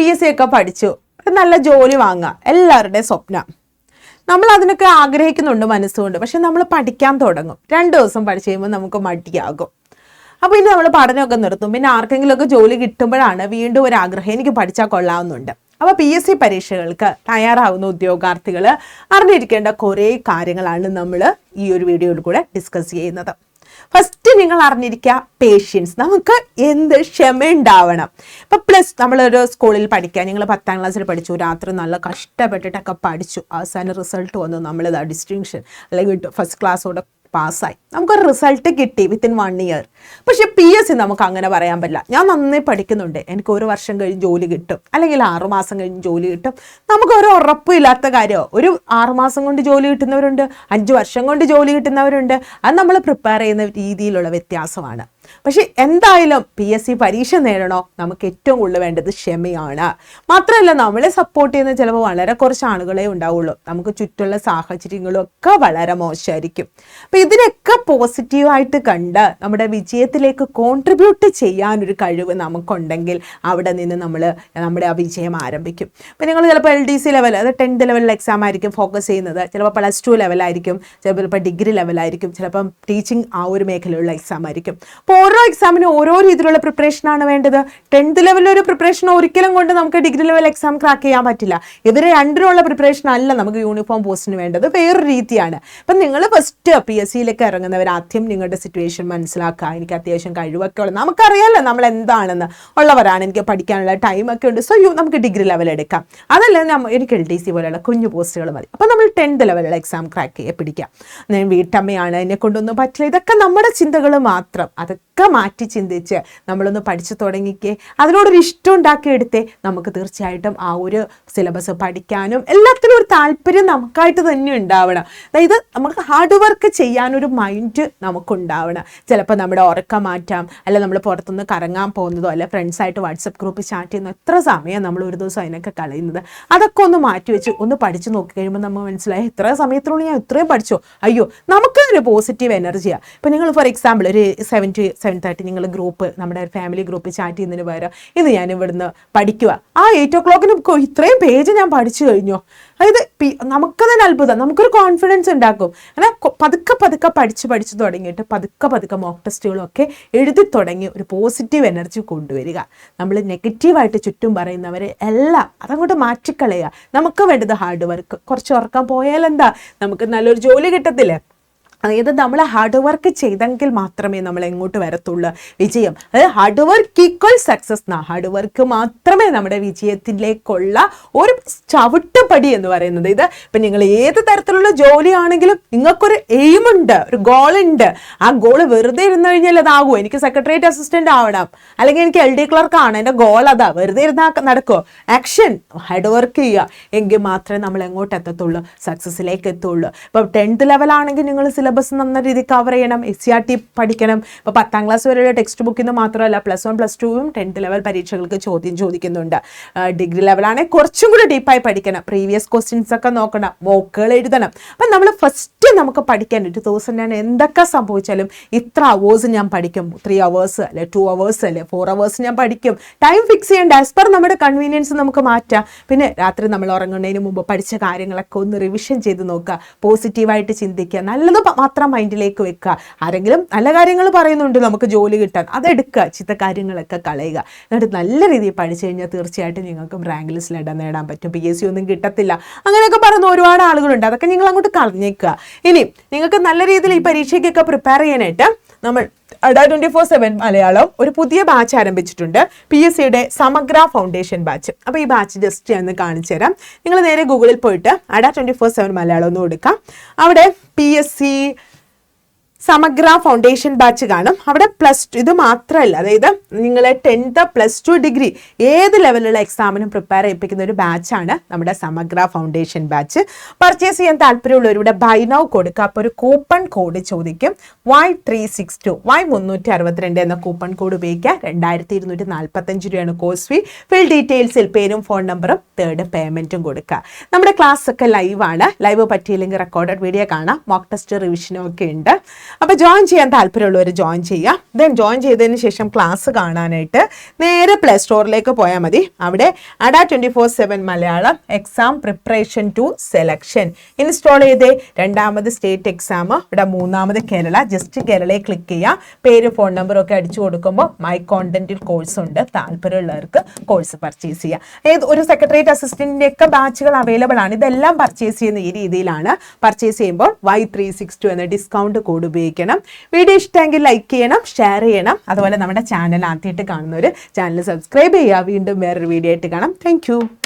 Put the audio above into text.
P S C ഒക്കെ പഠിച്ചു. നല്ല ജോലി വാങ്ങുക. എല്ലാവരുടെയും സ്വപ്നം. നമ്മൾ അതിനൊക്കെ ആഗ്രഹിക്കുന്നുണ്ട് മനസ്സുകൊണ്ട്. പക്ഷെ നമ്മൾ പഠിക്കാൻ തുടങ്ങും. രണ്ട് ദിവസം പഠിച്ചു കഴിയുമ്പോൾ നമുക്ക് മടിയാകും. അപ്പോൾ ഇനി നമ്മൾ പഠനമൊക്കെ നിർത്തും. പിന്നെ ആർക്കെങ്കിലുമൊക്കെ ജോലി കിട്ടുമ്പോഴാണ് വീണ്ടും ഒരു ആഗ്രഹം. എനിക്ക് പഠിച്ചാൽ കൊള്ളാവുന്നുണ്ട്. അപ്പോൾ പി എസ് സി പരീക്ഷകൾക്ക് തയ്യാറാവുന്ന ഉദ്യോഗാർത്ഥികൾ അറിഞ്ഞിരിക്കേണ്ട കുറേ കാര്യങ്ങളാണ് നമ്മൾ ഈ ഒരു വീഡിയോയിൽ കൂടെ ഡിസ്കസ് ചെയ്യുന്നത്. ഫസ്റ്റ് നിങ്ങൾ അറിഞ്ഞിരിക്കുക പേഷ്യൻസ് നമുക്ക് എന്ത് ക്ഷമ ഉണ്ടാവണം. ഇപ്പം പ്ലസ് നമ്മളൊരു സ്കൂളിൽ പഠിക്കുക. നിങ്ങൾ പത്താം ക്ലാസ്സിൽ പഠിച്ചു. രാത്രി നല്ല കഷ്ടപ്പെട്ടിട്ടൊക്കെ പഠിച്ചു. അവസാന റിസൾട്ട് വന്നു. നമ്മളിതാ ഡിസ്റ്റിങ്ഷൻ അല്ലെങ്കിൽ ഫസ്റ്റ് ക്ലാസ്സോടെ പാസ്സായി. നമുക്കൊരു റിസൾട്ട് കിട്ടി വിത്തിൻ വൺ ഇയർ പക്ഷെ പി എസ് സി നമുക്ക് അങ്ങനെ പറയാൻ പറ്റില്ല. ഞാൻ നന്നായി പഠിക്കുന്നുണ്ട്. എനിക്ക് ഒരു വർഷം കഴിഞ്ഞ് ജോലി കിട്ടും. അല്ലെങ്കിൽ ആറുമാസം കഴിഞ്ഞ് ജോലി കിട്ടും. നമുക്ക് ഒരു ഉറപ്പില്ലാത്ത കാര്യമോ? ഒരു ആറുമാസം കൊണ്ട് ജോലി കിട്ടുന്നവരുണ്ട്. അഞ്ച് വർഷം കൊണ്ട് ജോലി കിട്ടുന്നവരുണ്ട്. അത് നമ്മൾ പ്രിപ്പയർ ചെയ്യുന്ന രീതിയിലുള്ള വ്യത്യാസമാണ്. പക്ഷെ എന്തായാലും പി എസ് സി പരീക്ഷ നേടണോ? നമുക്ക് ഏറ്റവും കൂടുതൽ വേണ്ടത് ക്ഷമയാണ്. മാത്രമല്ല നമ്മളെ സപ്പോർട്ട് ചെയ്യുന്ന ചിലപ്പോൾ വളരെ കുറച്ച് ആളുകളെ ഉണ്ടാവുള്ളൂ. നമുക്ക് ചുറ്റുള്ള സാഹചര്യങ്ങളും ഒക്കെ വളരെ മോശമായിരിക്കും. അപ്പം ഇതിനൊക്കെ പോസിറ്റീവായിട്ട് കണ്ട് നമ്മുടെ വിജയത്തിലേക്ക് കോൺട്രിബ്യൂട്ട് ചെയ്യാനൊരു കഴിവ് നമുക്കുണ്ടെങ്കിൽ അവിടെ നിന്ന് നമ്മൾ നമ്മുടെ ആ വിജയം ആരംഭിക്കും. ഇപ്പം നിങ്ങൾ ചിലപ്പോൾ എൽ ഡി സി ലെവൽ അത് ടെൻത്ത് ലെവലിൽ എക്സാം ആയിരിക്കും ഫോക്കസ് ചെയ്യുന്നത്. ചിലപ്പോൾ പ്ലസ് ടു ലെവലായിരിക്കും ചിലപ്പോൾ ഡിഗ്രി ലെവലായിരിക്കും ചിലപ്പം ടീച്ചിങ് ആ ഒരു മേഖലയിലുള്ള എക്സാം ആയിരിക്കും. അപ്പോൾ ഓരോ എക്സാമിനും ഓരോ രീതിയിലുള്ള പ്രിപ്പറേഷൻ ആണ് വേണ്ടത്. ടെൻത്ത് ലെവലിലൊരു പ്രിപ്പറേഷൻ ഒരിക്കലും കൊണ്ട് നമുക്ക് ഡിഗ്രി ലെവൽ എക്സാം ക്രാക്ക് ചെയ്യാൻ പറ്റില്ല. ഇവരെ രണ്ടിനുള്ള പ്രിപ്പറേഷൻ അല്ല നമുക്ക് യൂണിഫോം പോസ്റ്റിന് വേണ്ടത്. വേറൊരു രീതിയാണ്. അപ്പം നിങ്ങൾ ഫസ്റ്റ് പി എസ് സിയിലേക്ക് ഇറങ്ങുന്നവർ ആദ്യം നിങ്ങളുടെ സിറ്റുവേഷൻ മനസ്സിലാക്കുക. എനിക്ക് അത്യാവശ്യം കഴിവൊക്കെ ഉള്ളത് നമുക്കറിയാമല്ലോ നമ്മൾ എന്താണെന്ന്. ഉള്ളവരാണ് എനിക്ക് പഠിക്കാനുള്ള ടൈമൊക്കെ ഉണ്ട്. സോ നമുക്ക് ഡിഗ്രി ലെവൽ എടുക്കാം. അതല്ല എനിക്ക് എൽ ഡി സി പോലെയുള്ള കുഞ്ഞു പോസ്റ്റുകൾ മതി. അപ്പം നമ്മൾ ടെൻത്ത് ലെവലുള്ള എക്സാം ക്രാക്ക് ചെയ്യെ പിടിക്കാം. ഞാൻ വീട്ടമ്മയാണ് എന്നെ കൊണ്ടൊന്നും പറ്റില്ല. ഇതൊക്കെ നമ്മുടെ ചിന്തകൾ മാത്രം. അതൊക്കെ മാറ്റി ചിന്തിച്ച് നമ്മളൊന്ന് പഠിച്ചു തുടങ്ങിക്കേ. അതിനോടൊരു ഇഷ്ടം ഉണ്ടാക്കിയെടുത്തേ. നമുക്ക് തീർച്ചയായിട്ടും ആ ഒരു സിലബസ് പഠിക്കാനും എല്ലാത്തിനും ഒരു താല്പര്യം നമുക്കായിട്ട് തന്നെ ഉണ്ടാവണം. അതായത് നമുക്ക് ഹാർഡ് വർക്ക് ചെയ്യാനൊരു മൈൻഡ് നമുക്കുണ്ടാവണം. ചിലപ്പോൾ നമ്മുടെ ഉറക്കം മാറ്റാം അല്ല നമ്മൾ പുറത്തുനിന്ന് കറങ്ങാൻ പോകുന്നതോ അല്ല ഫ്രണ്ട്സായിട്ട് വാട്സപ്പ് ഗ്രൂപ്പ് ചാറ്റ് ചെയ്യുന്ന എത്ര സമയം നമ്മൾ ഒരു ദിവസം അതിനൊക്കെ കളയുന്നത്. അതൊക്കെ ഒന്ന് മാറ്റി വെച്ച് ഒന്ന് പഠിച്ചു നോക്കി കഴിയുമ്പോൾ നമ്മൾ മനസ്സിലായി എത്ര സമയത്തിനുള്ളിൽ ഞാൻ ഇത്രയും പഠിച്ചോ. അയ്യോ നമുക്ക് ഒരു പോസിറ്റീവ് എനർജിയാണ് ഇപ്പം നിങ്ങൾ ഫോർ എക്സാമ്പിൾ ഒരു സെവൻ ടു സെവൻ തേർട്ടി നിങ്ങൾ ഗ്രൂപ്പ് നമ്മുടെ ഫാമിലി ഗ്രൂപ്പ് ചാറ്റ് ചെയ്യുന്നതിന് പകരം ഇന്ന് ഞാൻ ഇവിടുന്ന് പഠിക്കുക ആ എയ്റ്റ് ഓ ക്ലോക്കിന് ഇത്രയും പേജ് ഞാൻ പഠിച്ചു കഴിഞ്ഞു? അതായത് നമുക്ക് തന്നെ അത്ഭുതം. നമുക്കൊരു കോൺഫിഡൻസ് ഉണ്ടാക്കും. അങ്ങനെ പതുക്കെ പതുക്കെ പഠിച്ച് പഠിച്ച് തുടങ്ങിയിട്ട് പതുക്കെ പതുക്കെ മോക്ക് ടെസ്റ്റുകളൊക്കെ എഴുതി തുടങ്ങി ഒരു പോസിറ്റീവ് എനർജി കൊണ്ടുവരിക. നമ്മൾ നെഗറ്റീവായിട്ട് ചുറ്റും പറയുന്നവരെ എല്ലാം അതങ്ങോട്ട് മാറ്റിക്കളയുക. നമുക്ക് വേണ്ടത് ഹാർഡ് വർക്ക് കുറച്ച് ഉറക്കാൻ പോയാൽ എന്താ നമുക്ക് നല്ലൊരു ജോലി കിട്ടത്തില്ലേ? അതായത് നമ്മൾ ഹാർഡ് വർക്ക് ചെയ്തെങ്കിൽ മാത്രമേ നമ്മൾ എങ്ങോട്ട് വരത്തുള്ളൂ. വിജയം. അതായത് ഹാർഡ് വർക്ക് ഈക്വൽ സക്സസ് എന്നാ ഹാർഡ് വർക്ക് മാത്രമേ നമ്മുടെ വിജയത്തിലേക്കുള്ള ഒരു ചവിട്ടുപടി എന്ന് പറയുന്നത്. ഇത് ഇപ്പം നിങ്ങൾ ഏത് തരത്തിലുള്ള ജോലിയാണെങ്കിലും നിങ്ങൾക്കൊരു എയിമുണ്ട് ഒരു ഗോൾ ഉണ്ട്. ആ ഗോൾ വെറുതെ ഇരുന്ന് കഴിഞ്ഞാൽ അതാകുമോ എനിക്ക് സെക്രട്ടേറിയറ്റ് അസിസ്റ്റന്റ് ആവണം. അല്ലെങ്കിൽ എനിക്ക് എൽ ഡി ക്ലർക്ക് ആണ്. എന്റെ ഗോൾ അതാ. വെറുതെ ഇരുന്നാൽ നടക്കുമോ ആക്ഷൻ ഹാർഡ് വർക്ക് ചെയ്യുക. എങ്കിൽ മാത്രമേ നമ്മൾ എങ്ങോട്ട് എത്തത്തുള്ളൂ? സക്സസ്സിലേക്ക് എത്തുള്ളൂ. ഇപ്പം ടെൻത്ത് ലെവലാണെങ്കിൽ നിങ്ങൾ സിലബസ് നന്ന രീതിയിൽ കവർ ചെയ്യണം എസ് സി ആർ ടി പഠിക്കണം. ഇപ്പോൾ പത്താം ക്ലാസ് വരെയുള്ള ടെക്സ്റ്റ് ബുക്കിൽ നിന്ന് മാത്രമല്ല പ്ലസ് വൺ പ്ലസ് ടുവും ടെൻത്ത് ലെവൽ പരീക്ഷകൾക്ക് ചോദ്യം ചോദിക്കുന്നുണ്ട്. ഡിഗ്രി ലെവലാണെങ്കിൽ കുറച്ചും കൂടി ഡീപ്പായി പഠിക്കണം. പ്രീവിയസ് ക്വസ്റ്റ്യൻസ് ഒക്കെ നോക്കണം മോക്കുകൾ എഴുതണം. അപ്പം നമ്മൾ ഫസ്റ്റ് നമുക്ക് പഠിക്കാൻ ഒരു ദിവസം ഞാൻ എന്തൊക്കെ സംഭവിച്ചാലും ഇത്ര അവേഴ്സ് ഞാൻ പഠിക്കും. ത്രീ അവേഴ്സ് അല്ലെ ടു അവേഴ്സ് അല്ലെ ഫോർ അവേഴ്സ് ഞാൻ പഠിക്കും. ടൈം ഫിക്സ് ചെയ്യേണ്ട ആസ് പെർ നമ്മുടെ കൺവീനിയൻസ് നമുക്ക് മാറ്റാം. പിന്നെ രാത്രി നമ്മൾ ഉറങ്ങുന്നതിന് മുമ്പ് പഠിച്ച കാര്യങ്ങളൊക്കെ ഒന്ന് റിവിഷൻ ചെയ്ത് നോക്കുക. പോസിറ്റീവായിട്ട് ചിന്തിക്കുക. നല്ലത് മാത്രം മൈൻഡിലേക്ക് വെക്കുക. ആരെങ്കിലും നല്ല കാര്യങ്ങൾ പറയുന്നുണ്ട് നമുക്ക് ജോലി കിട്ടാൻ. അതെടുക്കുക ചിത്ത കാര്യങ്ങളൊക്കെ കളയുക. എന്നിട്ട് നല്ല രീതിയിൽ പഠിച്ചു കഴിഞ്ഞാൽ തീർച്ചയായിട്ടും നിങ്ങൾക്കും റാങ്ക് ലിസ്റ്റിൽ ഇടം നേടാൻ പറ്റും. പി എസ് സി ഒന്നും കിട്ടത്തില്ല. അങ്ങനെയൊക്കെ പറയുന്ന ഒരുപാട് ആളുകളുണ്ട്. അതൊക്കെ നിങ്ങൾ അങ്ങോട്ട് കളഞ്ഞേക്കുക. ഇനി നിങ്ങൾക്ക് നല്ല രീതിയിൽ ഈ പരീക്ഷയ്ക്കൊക്കെ പ്രിപ്പയർ ചെയ്യാനായിട്ട് നമ്മൾ Adda twenty four seven Malayalam ഒരു പുതിയ ബാച്ച് ആരംഭിച്ചിട്ടുണ്ട്. പി എസ് സിയുടെ സമഗ്ര ഫൗണ്ടേഷൻ ബാച്ച് അപ്പോൾ ഈ ബാച്ച് ജസ്റ്റ് ഞാൻ കാണിച്ചു തരാം. നിങ്ങൾ നേരെ ഗൂഗിളിൽ പോയിട്ട് Adda twenty four seven Malayalam ഒന്ന് കൊടുക്കാം. അവിടെ P S C Samagra foundation batch കാണും. അവിടെ പ്ലസ് ടു ഇത് മാത്രമല്ല. അതായത് നിങ്ങളെ ടെൻത്ത് പ്ലസ് ടു ഡിഗ്രി ഏത് ലെവലിലുള്ള എക്സാമിനും പ്രിപ്പയർ ചെയ്യിപ്പിക്കുന്ന ഒരു ബാച്ചാണ് നമ്മുടെ സമഗ്ര ഫൗണ്ടേഷൻ ബാച്ച് പർച്ചേസ് ചെയ്യാൻ താല്പര്യമുള്ളവരുടെ ബൈ നൗ കൊടുക്കുക. അപ്പോൾ ഒരു കൂപ്പൺ കോഡ് ചോദിക്കും. Y three six two Y മുന്നൂറ്റി അറുപത്തിരണ്ട് എന്ന കൂപ്പൺ കോഡ് ഉപയോഗിക്കുക. രണ്ടായിരത്തി ഇരുന്നൂറ്റി നാൽപ്പത്തഞ്ച് രൂപയാണ് കോഴ്സ് ഫീ ഫിൽ ഡീറ്റെയിൽസിൽ പേരും ഫോൺ നമ്പറും തേർഡ് പേയ്മെന്റും കൊടുക്കുക. നമ്മുടെ ക്ലാസ് ഒക്കെ ലൈവാണ് ലൈവ് പറ്റിയില്ലെങ്കിൽ റെക്കോർഡഡ് വീഡിയോ കാണാം. മോക്ക് ടെസ്റ്റ് റിവിഷനും ഒക്കെ ഉണ്ട്. അപ്പോൾ ജോയിൻ ചെയ്യാൻ താല്പര്യമുള്ളവർ ജോയിൻ ചെയ്യുക. ദെൻ ജോയിൻ ചെയ്തതിന് ശേഷം ക്ലാസ് കാണാനായിട്ട് നേരെ പ്ലേ സ്റ്റോറിലേക്ക് പോയാൽ മതി. അവിടെ Adda twenty four seven Malayalam exam preparation to selection install ചെയ്തേ. രണ്ടാമത് സ്റ്റേറ്റ് എക്സാം ഇവിടെ മൂന്നാമത് കേരള. ജസ്റ്റ് കേരളയെ ക്ലിക്ക് ചെയ്യുക. പേര് ഫോൺ നമ്പറും ഒക്കെ അടിച്ചു കൊടുക്കുമ്പോൾ മൈ കോണ്ടന്റിൽ കോഴ്സ് ഉണ്ട്. താല്പര്യമുള്ളവർക്ക് കോഴ്സ് പർച്ചേസ് ചെയ്യുക ഏത് ഒരു സെക്രട്ടേറിയറ്റ് അസിസ്റ്റന്റിന്റെ ഒക്കെ ബാച്ചുകൾ അവൈലബിൾ ആണ്. ഇതെല്ലാം പർച്ചേസ് ചെയ്യുന്ന ഈ രീതിയിലാണ്. പർച്ചേസ് ചെയ്യുമ്പോൾ വൈ ത്രീ സിക്സ് ടു എന്ന ഡിസ്കൗണ്ട് കോഡ് ഉപയോഗിക്കണം വീഡിയോ ഇഷ്ടമെങ്കിൽ ലൈക്ക് ചെയ്യണം ഷെയർ ചെയ്യണം. അതുപോലെ നമ്മുടെ ചാനൽ ആദ്യമായിട്ട് കാണുന്നവർ ചാനൽ സബ്സ്ക്രൈബ് ചെയ്യുക. വീണ്ടും വേറൊരു വീഡിയോ ആയിട്ട് കാണാം. താങ്ക്